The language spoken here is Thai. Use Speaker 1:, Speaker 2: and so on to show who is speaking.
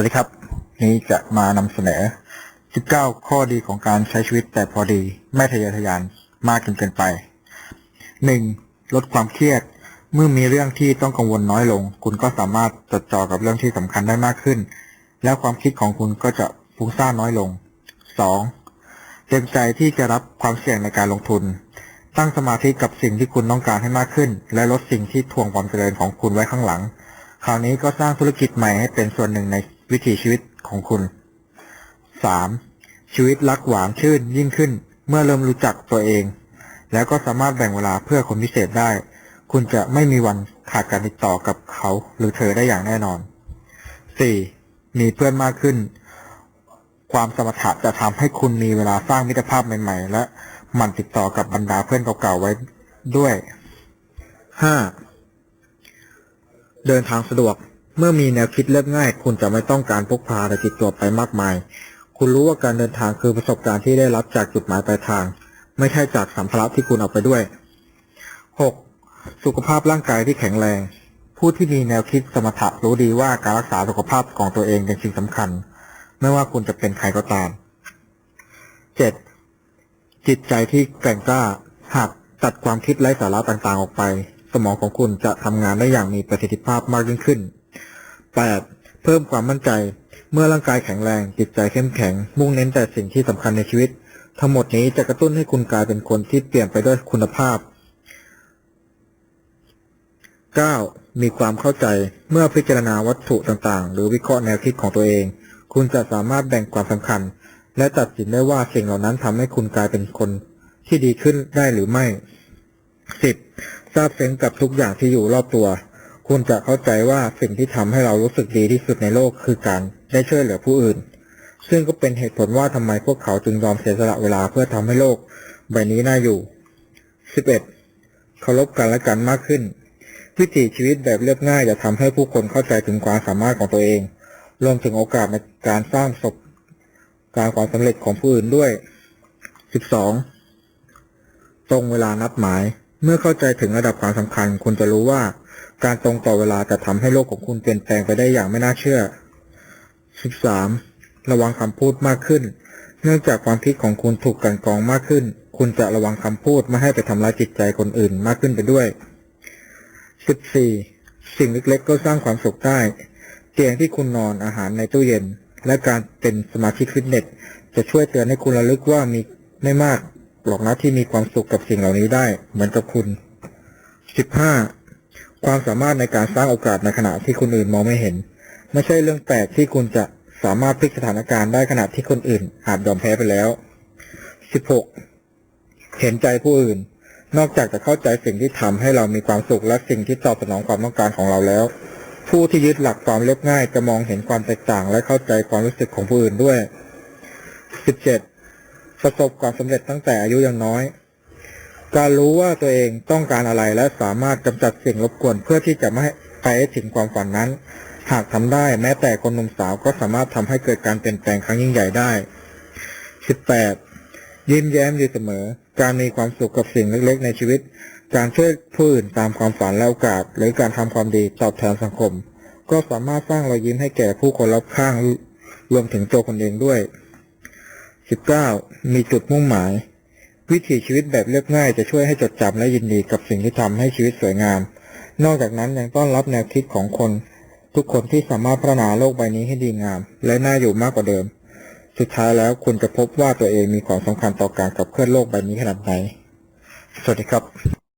Speaker 1: วัสดีครับ นี้จะมานำเสนอ 19 ข้อดีของการใช้ชีวิตแต่พอดี ไม่ทะเยอทะยานมากจนเกินไป 1. ลดความเครียด เมื่อมีเรื่องที่ต้องกังวลน้อยลง คุณก็สามารถจดจ่อกับเรื่องที่สำคัญได้มากขึ้น แล้วความคิดของคุณก็จะฟุ้งซ่านน้อยลง 2. เต็มใจที่จะรับความเสี่ยงในการลงทุน ตั้งสมาธิกับสิ่งที่คุณต้องการให้มากขึ้น และลดสิ่งที่ทวงความเจริญของคุณไว้ข้างหลังคราวนี้ก็สร้างธุรกิจใหม่ให้เป็นส่วนหนึ่งใน วิถีชีวิตของคุณ 3. ชีวิตรักหวานชื่นยิ่งขึ้น เมื่อเริ่มรู้จักตัวเอง แล้วก็สามารถแบ่งเวลาเพื่อคนพิเศษได้ คุณจะไม่มีวันขาดการติดต่อกับเขาหรือเธอได้อย่างแน่นอน 4. มีเพื่อนมากขึ้น ความสมถะจะทำให้คุณมีเวลาสร้างมิตรภาพใหม่ ๆ และหมั่นติดต่อกับบรรดาเพื่อนเก่าๆไว้ด้วย 5. เดินทางสะดวก เมื่อมีแนวคิดเลือกง่าย คุณจะไม่ต้องการพกพาอะไรติดตัวไปมากมาย คุณรู้ว่าการเดินทางคือประสบการณ์ที่ได้รับจากจุดหมายปลายทาง ไม่ใช่จากสัมภาระที่คุณเอาไปด้วย 6. สุขภาพร่างกายที่แข็งแรง ผู้ที่มีแนวคิดสมถะรู้ดีว่าการรักษาสุขภาพของตัวเองเป็นสิ่งสำคัญ ไม่ว่าคุณจะเป็นใครก็ตาม 7. จิตใจที่แกร่งกล้าหากตัดความคิดไร้สาระต่างๆออกไป สมองของคุณจะทำงานได้อย่างมีประสิทธิภาพมากยิ่งขึ้น 8. เพิ่มความมั่นใจ เมื่อร่างกายแข็งแรงจิตใจเข้มแข็ง มุ่งเน้นแต่สิ่งที่สำคัญในชีวิต ทั้งหมดนี้จะกระตุ้นให้คุณกลายเป็นคนที่เปลี่ยนไปด้วยคุณภาพ 9. มีความเข้าใจเมื่อพิจารณาวัตถุต่างๆ หรือวิเคราะห์แนวคิดของตัวเอง คุณจะสามารถแบ่งความสำคัญ และตัดสินได้ว่าสิ่งเหล่านั้นทำให้คุณกลายเป็นคนที่ดีขึ้นได้หรือไม่ 10. ทราบซึ้งกับทุกอย่างที่อยู่รอบตัว คุณจะเข้าใจว่าสิ่งที่ทำให้เรารู้สึกดีที่สุดในโลกคือการได้ช่วยเหลือผู้อื่น ซึ่งก็เป็นเหตุผลว่าทำไมพวกเขาจึงยอมเสียสละเวลาเพื่อทำให้โลก ใบนี้น่าอยู่ 11. เคารพกันและกันมากขึ้น วิถีชีวิตแบบเรียบง่ายจะทำให้ผู้คนเข้าใจถึงความสามารถของตัวเอง รวมถึงโอกาสในการสร้างประสบการความสำเร็จของผู้อื่นด้วย 12. ตรงเวลานัดหมาย เมื่อเข้าใจถึงระดับความสำคัญ คุณจะรู้ว่า การตรงต่อเวลาจะทำให้โลกของคุณเปลี่ยนแปลงไปได้อย่างไม่น่าเชื่อ 13. ระวังคำพูดมากขึ้น เนื่องจากความคิดของคุณถูกกันกองมากขึ้น คุณจะระวังคำพูดไม่ให้ไปทำร้ายจิตใจคนอื่นมากขึ้นไปด้วย 14. สิ่งเล็กๆ ก็สร้างความสุขได้ เตียงที่คุณนอนอาหารในตู้เย็น และการเป็นสมาชิกฟิตเนสจะช่วยเตือนให้คุณระลึกว่ามีไม่มากหรอกนะที่มีความสุขกับสิ่งเหล่านี้ได้ เหมือนกับคุณ 15. ความสามารถในการสร้างโอกาสในขณะที่คนอื่นมองไม่เห็น ไม่ใช่เรื่องแปลกที่คุณจะสามารถพลิกสถานการณ์ได้ขณะที่คนอื่นอาจยอมแพ้ไปแล้ว 16. เห็นใจผู้อื่น นอกจากจะเข้าใจสิ่งที่ทำให้เรามีความสุขและสิ่งที่ตอบสนองความต้องการของเราแล้ว ผู้ที่ยึดหลักความเรียบง่ายจะมองเห็นความแตกต่าง และเข้าใจความรู้สึกของผู้อื่นด้วย 17. ประสบความสำเร็จตั้งแต่อายุยังน้อย การรู้ว่าตัวเองต้องการอะไรและสามารถกำจัดสิ่งรบกวนเพื่อที่จะไม่ไปถึงความฝันนั้น หากทำได้แม้แต่คนหนุ่มสาวก็สามารถทำให้เกิดการเปลี่ยนแปลงครั้งยิ่งใหญ่ได้ 18. ยิ้มแย้มอยู่เสมอ การมีความสุขกับสิ่งเล็กๆ ในชีวิต การช่วยผู้อื่นตามความฝันและโอกาส หรือการทำความดีตอบแทนสังคม ก็สามารถสร้างรอยยิ้มให้แก่ผู้คนรอบข้างรวมถึงตัวคนเองด้วย 19. มีจุดมุ่งหมาย วิถีชีวิตแบบเรียบง่ายจะช่วยให้จดจำและยินดีกับสิ่งที่ทำให้ชีวิตสวยงาม นอกจากนั้นยังต้อนรับแนวคิดของคน ทุกคนที่สามารถพัฒนาโลกใบนี้ให้ดีงาม และน่าอยู่มากกว่าเดิม สุดท้ายแล้วคุณจะพบว่าตัวเองมีความสำคัญต่อการขับเคลื่อนโลกใบนี้ขนาดไหน สวัสดีครับ